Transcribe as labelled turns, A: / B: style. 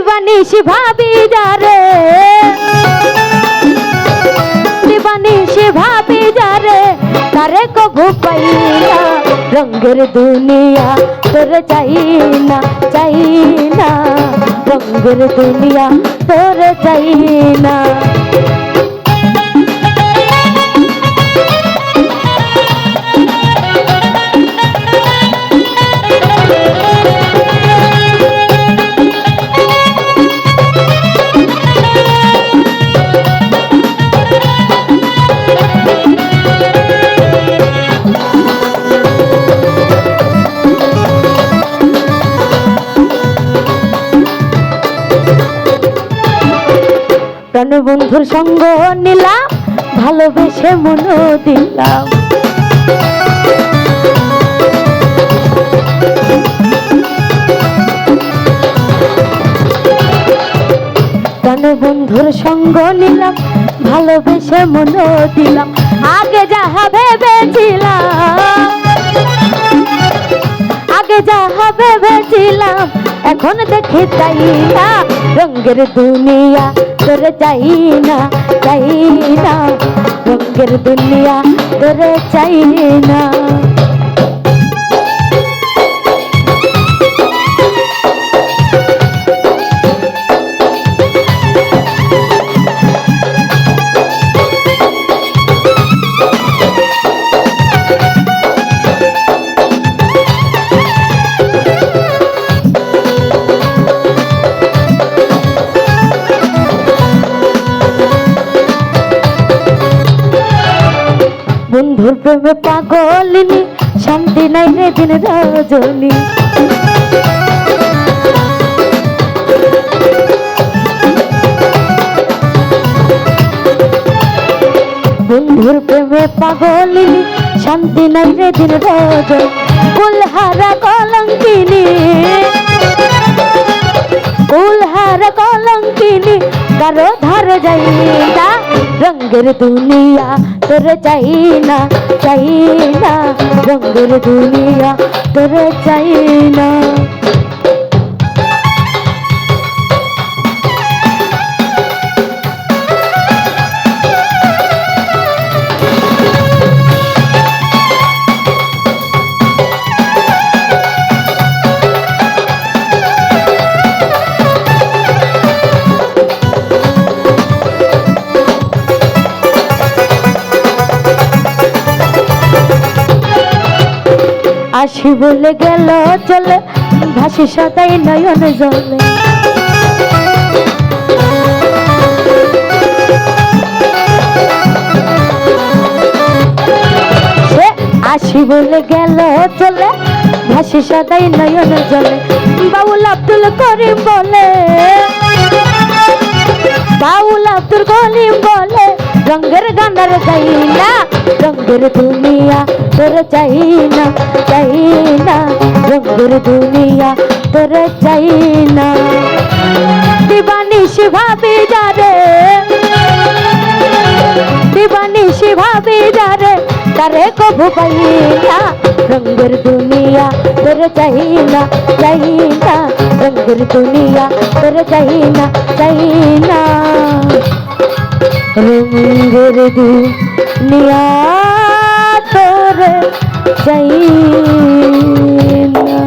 A: দিবানিস ভাবি যারে দিবানিস ভাবি যারে তারে কবু পাইয়া রঙ্গের দুনিয়া তোর চাই না চাই না। রঙ্গের দুনিয়া তোর চাই না। প্রাণবন্ধুর সঙ্গ নিলাম, ভালোবেসে মন দিলাম। প্রাণবন্ধুর সঙ্গ নিলাম, ভালোবেসে মন দিলাম, আগে যাহা ভেবেছিলাম। আগে যাহা ভেবেছিলাম, এখন দেখি তাই না, রঙের দুনিয়া তোর চাই না চাই না রঙ্গের দুনিয়া তোর চাই না। বন্ধুর প্রেমে পাগলিনি, শান্তি নাই রে দিন রজনী। বন্ধুর প্রেমে পাগলিনি, শান্তি নাই রে দিন রজনী। কুলহারা কলঙ্কিনী, কুলহার কলঙ্কিনী কারও ধরো যাই না রঙের দুনিয়া তোর চাই না চাই না রঙের দুনিয়া তোর চাই আসি বলে গেল, চলে। ভাসি সদাই নয়ন জলে। আসি বলে গেল, চলে। ভাসি সদাই নয়ন জলে। বাউল আব্দুল করিম বলে। বাউল আব্দুল করিম বলে, রঙের গান্ডার চাই না রঙের দুনিয়া তোর চাই না চাই না রঙের দুনিয়া তোর চাই না দিবানিস ভাবি যারে দিবানিস ভাবি যারে তারে কবু পাই না রঙের দুনিয়া তোর চাই না চাই না রঙের দুনিয়া তোর চাই না।